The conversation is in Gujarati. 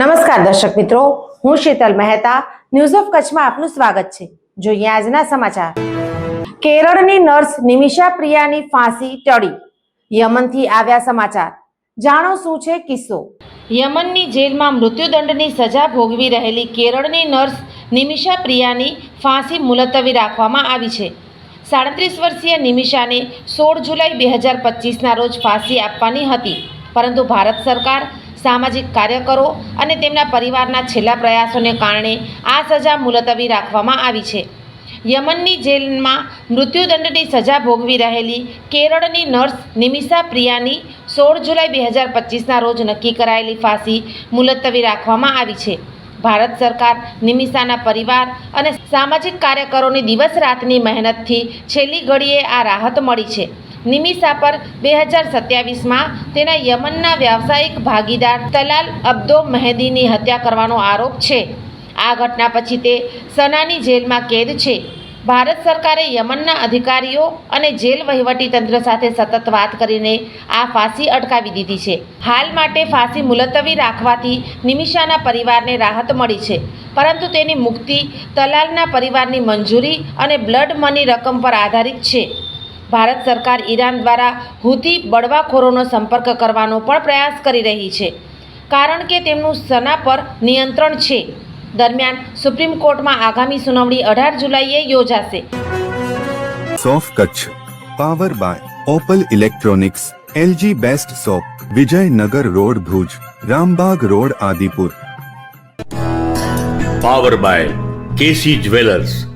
નમસ્કાર દર્શક મિત્રો, હું શીતલ મહેતા ન્યૂઝ ઓફ કચ્છમાં આપનું સ્વાગત છે. જોઈએ આજના સમાચાર. કેરળની નર્સ નિમિષા પ્રિયાની ફાંસી ટળી. યમનથી આવ્યા સમાચાર. જાણો શું છે કિસ્સો? યમનની જેલમાં મૃત્યુદંડની સજા ભોગવી રહેલી કેરળની નર્સ નિમિષા પ્રિયાની ફાંસી મુલતવી રાખવામાં આવી છે. સાડત્રીસ વર્ષીય નિમિષાને સોળ જુલાઈ બે હજાર પચીસના રોજ ફાંસી આપવાની હતી. પરંતુ ભારત સરકાર સામાજિક કાર્યકરો અને તેમના પરિવારના છેલ્લા પ્રયાસોને કારણે આ સજા મુલતવી રાખવામાં આવી છે. યમનની જેલમાં મૃત્યુદંડની સજા ભોગવી રહેલી કેરળની નર્સ નિમિષા પ્રિયાની સોળ જુલાઈ બે હજાર પચીસના રોજ નક્કી કરાયેલી ફાંસી મુલતવી રાખવામાં આવી છે. ભારત સરકાર નિમિષાના પરિવાર અને સામાજિક કાર્યકરોની દિવસ રાતની મહેનતથી છેલ્લી ઘડીએ આ રાહત મળી છે. નિમિષા પર બે હજાર સત્યાવીસમાં તેના યમનના વ્યાવસાયિક ભાગીદાર તલાલ અબ્દો મહેદીની હત્યા કરવાનો આરોપ છે. આ ઘટના પછી તે સનાની જેલમાં કેદ છે. ભારત સરકારે યમનના અધિકારીઓ અને જેલ વહીવટીતંત્ર સાથે સતત વાત કરીને આ ફાંસી અટકાવી દીધી છે. હાલ માટે ફાંસી મુલતવી રાખવાથી નિમિષાના પરિવારને રાહત મળી છે. પરંતુ તેની મુક્તિ તલાલના પરિવારની મંજૂરી અને બ્લડ મની રકમ પર આધારિત છે. ભારત સરકાર ઈરાન દ્વારા હુતી બળવાખોરોનો સંપર્ક કરવાનો પણ પ્રયાસ કરી રહી છે. કારણ કે તેમનું સના પર નિયંત્રણ છે. દરમિયાન સુપ્રીમ કોર્ટમાં આગામી સુનાવણી અઢાર જુલાઈએ યોજાશે. સોફ Kutch. Power by Opal electronics LG best shop Vijaynagar road Bhuj Rambagh road Adipur. Power by KC jewellers.